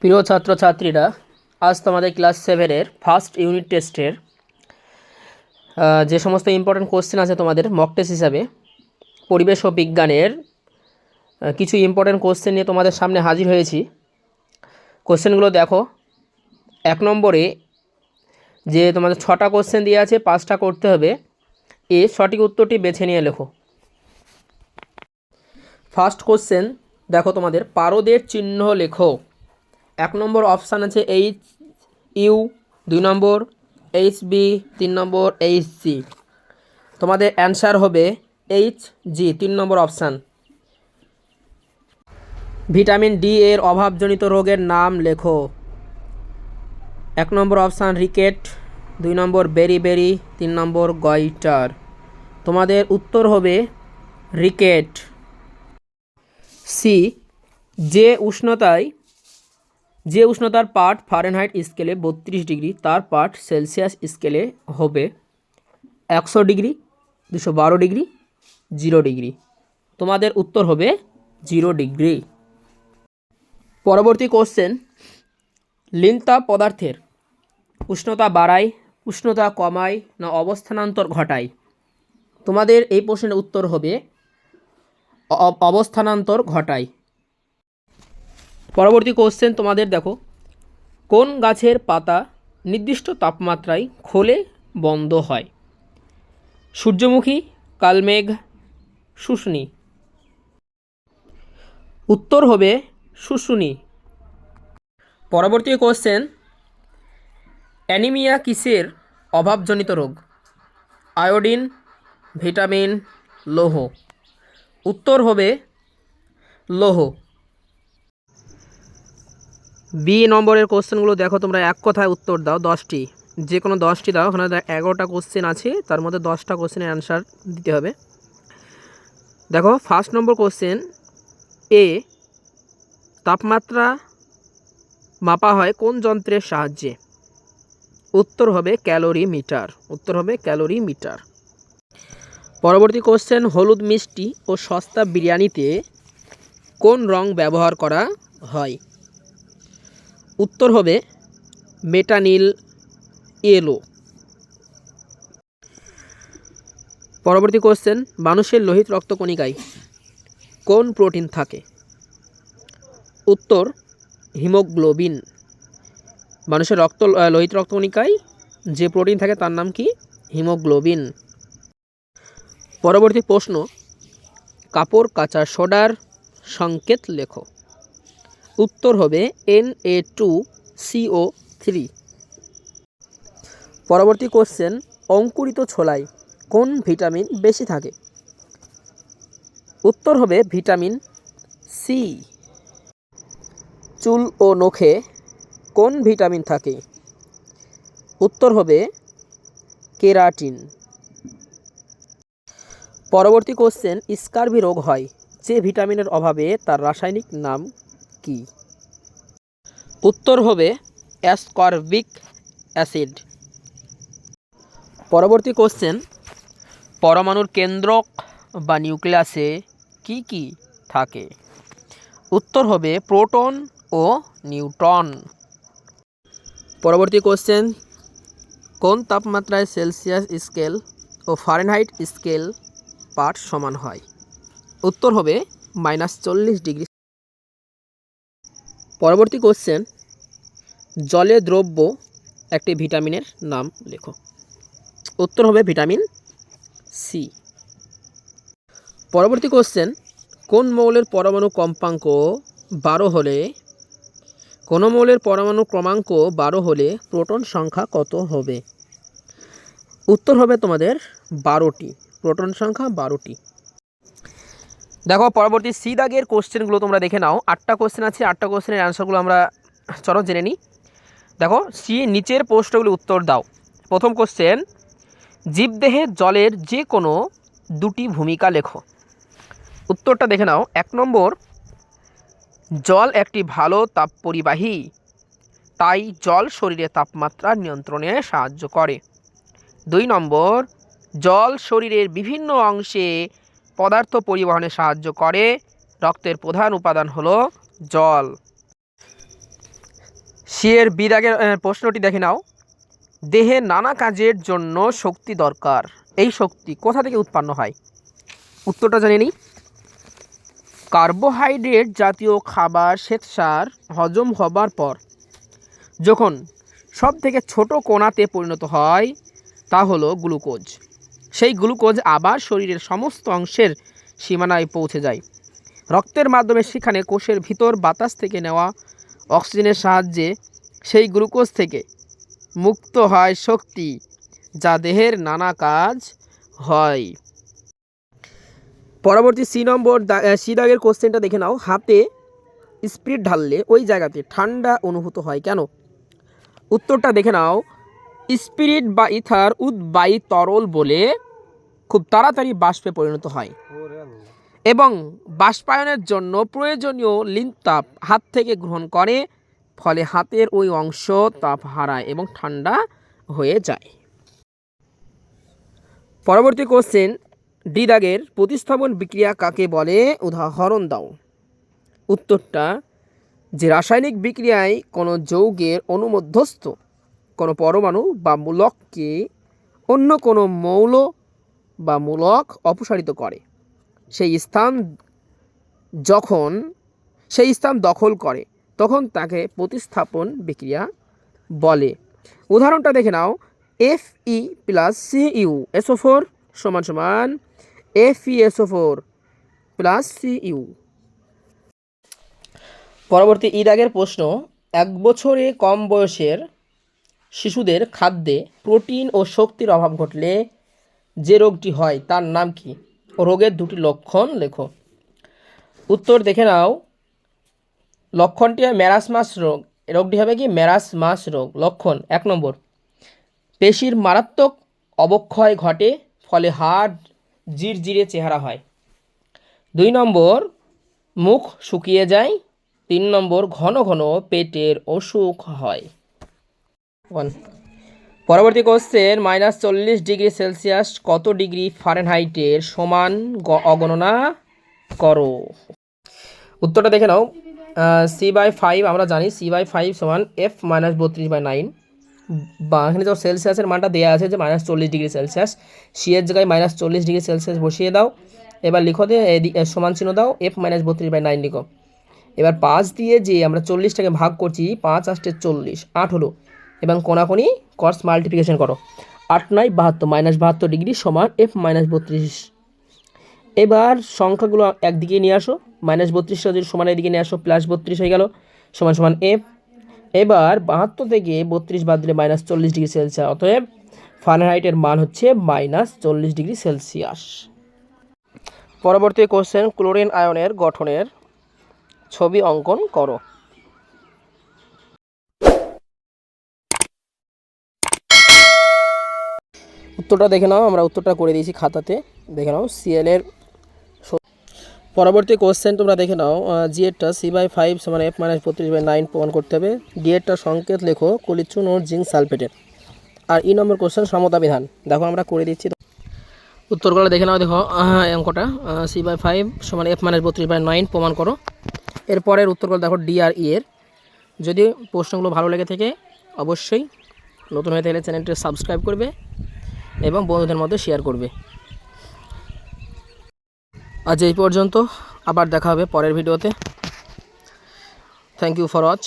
প্রিয় ছাত্রছাত্রীরা, আজ তোমাদের ক্লাস সেভেনের ফার্স্ট ইউনিট টেস্টের যে সমস্ত ইম্পর্টেন্ট কোশ্চেন আছে তোমাদের মক টেস্ট হিসাবে, পরিবেশ ও বিজ্ঞানের কিছু ইম্পর্টেন্ট কোশ্চেন নিয়ে তোমাদের সামনে হাজির হয়েছি। কোশ্চেনগুলো দেখো। এক নম্বরে যে তোমাদের ছটা কোশ্চেন দিয়ে আছে, পাঁচটা করতে হবে। এ সঠিক উত্তরটি বেছে নিয়ে লেখো। ফার্স্ট কোশ্চেন দেখো তোমাদের, পারদের চিহ্ন লেখো। এক নম্বর অপশান আছে এইচ ইউ দুই নম্বর এইচ বি তিন নম্বর এইচ জি তোমাদের অ্যান্সার হবে এইচ জি তিন নম্বর অপশান। ভিটামিন ডি এর অভাবজনিত রোগের নাম লেখো। এক নম্বর অপশান রিকেট, দুই নম্বর বেরি বেরি, তিন নম্বর গয়টার। তোমাদের উত্তর হবে রিকেট। সি যে উষ্ণতায় যে উষ্ণতার পার্ট ফারেনহাইট স্কেলে বত্রিশ ডিগ্রি, তার পার্ট সেলসিয়াস স্কেলে হবে একশো ডিগ্রি, দুশো বারো ডিগ্রি, জিরো ডিগ্রি। তোমাদের উত্তর হবে জিরো ডিগ্রি। পরবর্তী কোশ্চেন লিনতাপ পদার্থের উষ্ণতা বাড়ায়, উষ্ণতা কমায় না অবস্থানান্তর ঘটায়? তোমাদের এই প্রশ্নের উত্তর হবে অবস্থানান্তর ঘটায়। পরবর্তী কোশ্চেন তোমাদের দেখো। কোন গাছের পাতা নির্দিষ্ট তাপমাত্রায় খোলে বন্ধ হয়? সূর্যমুখী, কালমেঘ, শুষ্নি। উত্তর হবে শুশুনি পরবর্তী কোশ্চেন অ্যানিমিয়া কিসের অভাবজনিত রোগ? আয়োডিন, ভিটামিন, লৌহ। উত্তর হবে লৌহ। বি নম্বরের কোশ্চেনগুলো দেখো, তোমরা এক কথায় উত্তর দাও, দশটি। যে কোনো দশটি দাও, ওখানে এগারোটা কোশ্চেন আছে, তার মধ্যে দশটা কোশ্চেনের অ্যান্সার দিতে হবে। দেখো ফার্স্ট নম্বর কোশ্চেন এ তাপমাত্রা মাপা হয় কোন যন্ত্রের সাহায্যে? উত্তর হবে ক্যালোরি মিটার, উত্তর হবে ক্যালোরি মিটার। পরবর্তী কোশ্চেন, হলুদ মিষ্টি ও সস্তা বিরিয়ানিতে কোন রং ব্যবহার করা হয়? উত্তর হবে মেটানিল এলো। পরবর্তী কোশ্চেন মানুষের লোহিত রক্তকণিকায় কোন প্রোটিন থাকে? উত্তর, হিমোগ্লোবিন। মানুষের রক্ত লোহিত রক্তকণিকায় যে প্রোটিন থাকে তার নাম কি? হিমোগ্লোবিন। পরবর্তী প্রশ্ন, কাপড়, কাচা সোডার সংকেত লেখো। উত্তর হবে N A two C O three পরবর্তী কোশ্চেন অঙ্কুরিত ছোলায় কোন ভিটামিন বেশি থাকে? উত্তর হবে ভিটামিন সি চুল ও নখে কোন ভিটামিন থাকে? উত্তর হবে কেরাটিন। পরবর্তী কোশ্চেন স্কারভি রোগ হয়, যে ভিটামিনের অভাবে তার রাসায়নিক নাম কি? উত্তর হবে অ্যাসকর্বিক অ্যাসিড। পরবর্তী কোশ্চেন, পরমাণুর কেন্দ্রক বা নিউক্লিয়াসে কি কি থাকে? উত্তর হবে প্রোটন ও নিউট্রন। পরবর্তী কোশ্চেন, কোন তাপমাত্রায় সেলসিয়াস স্কেল ও ফারেনহাইট স্কেল পাঠ সমান হয়? উত্তর হবে মাইনাস চল্লিশ ডিগ্রি পরবর্তী কোশ্চেন জলে দ্রব্য একটি ভিটামিনের নাম লেখো। উত্তর হবে ভিটামিন সি পরবর্তী কোশ্চেন কোন মৌলের পরমাণু কম্পাঙ্ক বারো হলে, কোন মৌলের পরমাণু ক্রমাঙ্ক বারো হলে প্রোটন সংখ্যা কত হবে? উত্তর হবে তোমাদের বারোটি, প্রোটন সংখ্যা বারোটি। দেখো, পরবর্তী সি দাগের কোশ্চেনগুলো তোমরা দেখে নাও। আটটা কোশ্চেন আছে, আটটা কোশ্চেনের অ্যান্সারগুলো আমরা, চলো জেনে নিই দেখো, সি নিচের প্রশ্নগুলো উত্তর দাও। প্রথম কোশ্চেন, জীবদেহে জলের যে কোনো দুটি ভূমিকা লেখো। উত্তরটা দেখে নাও। এক নম্বর, জল একটি ভালো তাপ পরিবাহী তাই জল শরীরে তাপমাত্রা নিয়ন্ত্রণে সাহায্য করে। দুই নম্বর, জল শরীরের বিভিন্ন অংশে পদার্থ পরিবহনে সাহায্য করে। রক্তের প্রধান উপাদান হলো জল। সিয়ের বিদাগের প্রশ্নটি দেখে নাও। দেহে নানা কাজের জন্য শক্তি দরকার। এই শক্তি কোথা থেকে উৎপন্ন হয়? উত্তরটা জেনে নিই। কার্বোহাইড্রেট জাতীয় খাবার শ্বেতসার হজম হবার পর যখন সব থেকে ছোট কণাতে পরিণত হয়, তা হলো গ্লুকোজ। সেই গ্লুকোজ আবার শরীরের সমস্ত অংশের সীমানায় পৌঁছে যায়। রক্তের মাধ্যমে সেখানে কোষের ভিতর বাতাস থেকে নেওয়া অক্সিজেনের সাহায্যে সেই গ্লুকোজ থেকে মুক্ত হয় শক্তি, যা দেহের নানা কাজ হয়। পরবর্তী সি নম্বর সি দাগের কোশ্চেনটা দেখে নাও। হাতে স্পিরিট ঢাললে ওই জায়গাতে ঠান্ডা অনুভূত হয় কেন? উত্তরটা দেখে নাও। স্পিরিট বা ইথার উদ্বায়ী তরল বলে খুব তাড়াতাড়ি বাষ্পে পরিণত হয়। এবং বাষ্পায়নের জন্য প্রয়োজনীয় লিন তাপ হাত থেকে গ্রহণ করে, ফলে হাতের ওই অংশ তাপ হারায় এবং ঠান্ডা হয়ে যায়। পরবর্তী কোশ্চেন ডি দাগের প্রতিস্থাপন বিক্রিয়া কাকে বলে? উদাহরণ দাও। উত্তরটা, যে রাসায়নিক বিক্রিয়ায় কোনো যৌগের অনুমধ্যস্থ। কোনো পরমাণু বা মূলককে অন্য কোনো মৌল বা মূলক অপসারিত করে। সেই স্থান যখন, সেই স্থান দখল করে, তখন তাকে প্রতিস্থাপন বিক্রিয়া বলে। উদাহরণটা দেখে নাও। F E plus C U S O four সমান সমান F E S O four plus C U পরবর্তী আগের প্রশ্ন, এক বছরে কম বয়সের শিশুদের খাদ্যে প্রোটিন ও শক্তির অভাব ঘটলে যে রোগটি হয় তার নাম কি? রোগের দুটি লক্ষণ লেখো। উত্তর দেখে নাও। লক্ষণটি হয় ম্যারাসমাস রোগ। রোগটি হবে কি? ম্যারাসমাস রোগ। লক্ষণ এক নম্বর। পেশির মারাত্মক অবক্ষয় ঘটে, ফলে হাড় জিরজিরে চেহারা হয়। দুই নম্বর, মুখ শুকিয়ে যায়। তিন নম্বর, ঘন ঘন পেটের অসুখ হয়। ওয়ান পরবর্তী কোশ্চেন মাইনাস চল্লিশ ডিগ্রি সেলসিয়াস কত ডিগ্রি ফারেনহাইটের সমান অগণনা করো? উত্তরটা দেখে নাও। সি বাই ফাইভ আমরা জানি সি বাই ফাইভ সমান এফ মাইনাস বত্রিশ বাই নাইন বা এখানে যখন সেলসিয়াসের মানটা দেওয়া আছে যে মাইনাস চল্লিশ ডিগ্রি সেলসিয়াস সি এর জায়গায় মাইনাস চল্লিশ ডিগ্রি সেলসিয়াস বসিয়ে দাও। এবার লিখো দিয়ে সমান চিহ্ন দাও এফ মাইনাস বত্রিশ বাই নাইন লিখো। এবার পাঁচ দিয়ে যে আমরা চল্লিশটাকে ভাগ করছি, পাঁচ আষ্টে চল্লিশ, আট হলো। এবং কোনাকোনি কস মাল্টিপ্লিকেশন করো। আট নয় বাহাত্তর মাইনাস বাহাত্তর ডিগ্রি সমান এফ মাইনাস বত্রিশ। এবার সংখ্যাগুলো একদিকে নিয়ে আসো মাইনাস বত্রিশটা যদি সমান এদিকে নিয়ে আসো প্লাস বত্রিশ হয়ে গেল, সমান সমান এফ এবার বাহাত্তর থেকে বত্রিশ বাদ দিলে মাইনাস চল্লিশ ডিগ্রি সেলসিয়াস অতএব ফারেনহাইটের মান হচ্ছে মাইনাস চল্লিশ ডিগ্রি সেলসিয়াস পরবর্তী কোশ্চেন ক্লোরিন আয়নের গঠনের ছবি অঙ্কন করো। উত্তরটা দেখে নাও, আমরা উত্তরটা করে দিয়েছি খাতাতে। দেখে নাও সিএলের পরবর্তী কোশ্চেন তোমরা দেখে নাও জিএরটা সি বাই ফাইভ সমান এফ মাইনাস বত্রিশ বাই নাইন প্রমাণ করতে হবে। ডিএরটা সংকেত লেখো, কলিচুন ও জিঙ্ক সালফেটের আর ই নম্বর কোশ্চেন সমতা বিধান দেখো, আমরা করে দিচ্ছি উত্তরগুলো দেখে নাও, দেখো অঙ্কটা। সি বাই ফাইভ সমান এফ মাইনাস বত্রিশ বাই নাইন প্রমাণ করো। এরপরের উত্তরগুলো দেখো ডি আর ই এর। যদি প্রশ্নগুলো ভালো লেগে থাকে, অবশ্যই নতুন হয়ে থাকলে চ্যানেলটি সাবস্ক্রাইব করবে। এবং বন্ধুদের মধ্যে শেয়ার করবে। আজ এই পর্যন্ত, আবার দেখা হবে পরের ভিডিওতে থ্যাংক ইউ ফর ওয়াচ